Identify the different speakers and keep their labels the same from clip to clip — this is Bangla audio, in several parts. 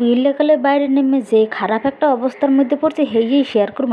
Speaker 1: বিল্লাকালে বাইরে নেমে যে খারাপ একটা অবস্থার মধ্যে পড়ছে হেই শেয়ার করব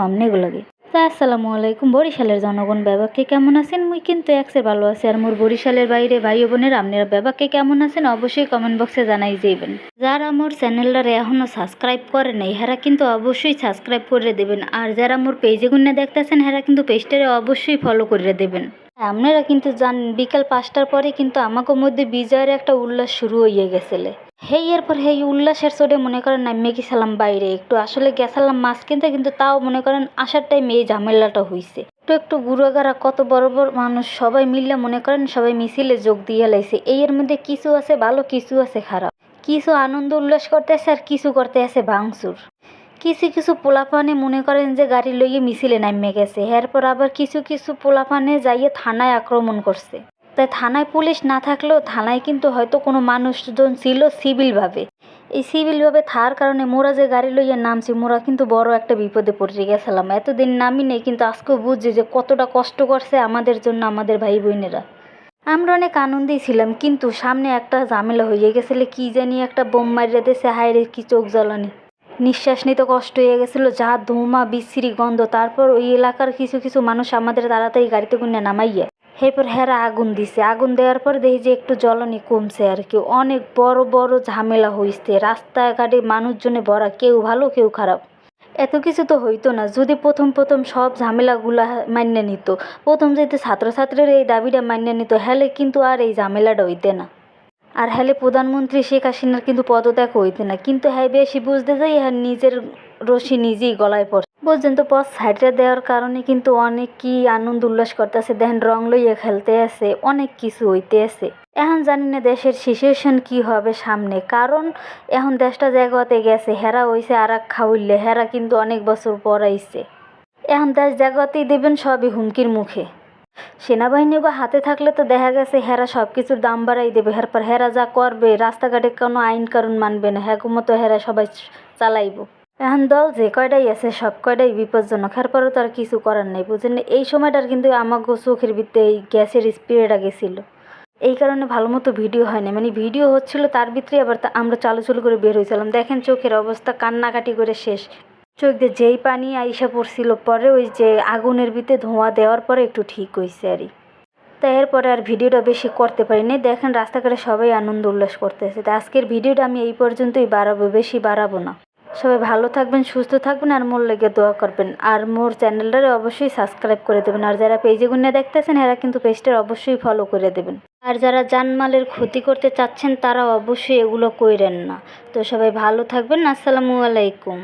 Speaker 1: তা আসসালামু আলাইকুম, বরিশালের জনগণ ব্যাবাকে কেমন আছেন? মুই কিন্তু একসে ভালো আছি আর মোর বরিশালের বাইরে ভাই বোনের, আপনারা ব্যাবাকে কেমন আছেন অবশ্যই কমেন্ট বক্সে জানাই যাইবেন। যারা মোর চ্যানেলটারে এখনও সাবস্ক্রাইব করে নাই, হেরা কিন্তু অবশ্যই সাবস্ক্রাইব করে দেবেন। আর যারা মোর পেজে গুন্না দেখতেছেন, হেরা কিন্তু পেজটারে অবশ্যই ফলো করে দেবেন। আপনারা কিন্তু জানেন, বিকাল পাঁচটার পরে কিন্তু আমাকে মধ্যে বিজয়ের একটা উল্লাস শুরু হয়ে গেছিলে। হেই, এরপর হেই উল্লাসের চোটে মনে করেন নামিয়ে গেছিলাম বাইরে একটু। আসলে গেছিলাম মাছ কিনতে কিন্তু তাও মনে করেন আসার টাইমে এই ঝামেলাটা হইছে। একটু একটু গুড়াগাড়া কত বড় বড় মানুষ, সবাই মিললে মনে করেন সবাই মিছিলে যোগ দিয়ে লাইছে। এই এর মধ্যে কিছু আছে ভালো, কিছু আছে খারাপ। কিছু আনন্দ উল্লাস করতেছে আর কিছু করতে আছে ভাঙচুর। কিছু কিছু পোলাপানে মনে করেন যে গাড়ি লইয়ে মিছিলে নামে গেছে। এরপর আবার কিছু কিছু পোলাপানে যাইয়ে থানায় আক্রমণ করছে। তাই থানায় পুলিশ না থাকলেও থানায় কিন্তু হয়তো কোনো মানুষজন ছিল সিভিলভাবে। এই সিভিলভাবে থাকার কারণে মোরা যে গাড়ি লইয়া নামছি, মোরা কিন্তু বড় একটা বিপদে পড়ে গেছিলাম। এতদিন নামি নেই, কিন্তু আজকেও বুঝছি যে কতটা কষ্ট করছে আমাদের জন্য, আমাদের ভাই বোনেরা। আমরা অনেক আনন্দেই ছিলাম, কিন্তু সামনে একটা ঝামেলা হয়ে গেছিল, কি জানি একটা বোম মারিয়ে দিয়েছে, হায় রে, কি চোখ জ্বালানি। নিঃশ্বাস নিতে কষ্ট হয়ে গেছিল, যা ধোঁয়া বিশ্রী গন্ধ। তারপর ওই এলাকার কিছু কিছু মানুষ আমাদের তাড়াতাড়ি গাড়িতে গুনে নামাইয়া, এরপর হেরা আগুন দিছে। আগুন দেওয়ার পর দেখি যে একটু জ্বলনি কমছে আর কি। অনেক বড় বড় ঝামেলা হইছে। রাস্তাঘাটে মানুষজনে ভরা, কেউ ভালো, কেউ খারাপ। এত কিছু তো হইতো না। যদি প্রথম প্রথম সব ঝামেলাগুলা মান্য নিত, প্রথম যদি ছাত্রছাত্রীর এই দাবিটা মান্য নিত, হলে কিন্তু আর এই ঝামেলাটা হইতে না। আর হলে প্রধানমন্ত্রী শেখ হাসিনার কিন্তু পদত্যাগ হইতে না। কিন্তু হ্যাঁ বেশি বুঝতে যাই আর নিজের রশি নিজেই গলায় পড়ে। বুঝছেন তো, পথ সাইডে দেওয়ার কারণে কিন্তু অনেক কি আনন্দ উল্লাস করতেছে। দেখেন, রং লইয়া খেলতে আছে, অনেক কিছু হইতে আছে। এখন জানি না দেশের সিচুয়েশন কি হবে সামনে। কারণ এখন দেশটা জায়গাতে গেছে, হেরা হইছে আর এক খাওয়াইলে হেরা কিন্তু অনেক বছর পর আইছে। এখন দেশ জায়গাতেই দেবেন, সবই হুমকির মুখে। সেনাবাহিনী বা হাতে থাকলে তো দেখা গেছে হেরা সব কিছুর দাম বাড়াই দেবে। এরপর হেরা যা করবে, রাস্তাঘাটে কোনো আইন কারণ মানবে না। হ্যাঁ মতো হেরা সবাই চালাইব। এখন দল যে কয়টাই আছে, সব কয়টাই বিপজ্জনক। এরপরও তার কিছু করার নেই বুঝলেন এই সময়টার কিন্তু আমাকে চোখের ভিত্তে এই গ্যাসের স্প্রেটা গেছিল। এই কারণে ভালো মতো ভিডিও হয় না মানে ভিডিও হচ্ছিল, তার ভিতরে আবার তা আমরা চালু চালু করে বের হয়েছিলাম। দেখেন চোখের অবস্থা, কান্নাকাটি করে শেষ। চোখ দিয়ে যেই পানি আইসা পড়ছিল পরে ওই যে আগুনের ভিতরে ধোঁয়া দেওয়ার পরে একটু ঠিক হয়েছে আরই তা এরপরে আর ভিডিওটা বেশি করতে পারিনি দেখেন রাস্তাঘাটে সবাই আনন্দ উল্লাস করতেছে। তা আজকের ভিডিওটা আমি এই পর্যন্তই বাড়াবো, বেশি বাড়াবো না। সবাই ভালো থাকবেন, সুস্থ থাকবেন আর মোর লেগে দোয়া করবেন। আর মোর চ্যানেলটারে অবশ্যই সাবস্ক্রাইব করে দেবেন। আর যারা পেজে গুনে দেখতেছেন, এরা কিন্তু পেজটার অবশ্যই ফলো করে দেবেন। আর যারা জানমালের ক্ষতি করতে চাচ্ছেন, তারা অবশ্যই এগুলো কইরেন না। তো সবাই ভালো থাকবেন। আসসালামু আলাইকুম।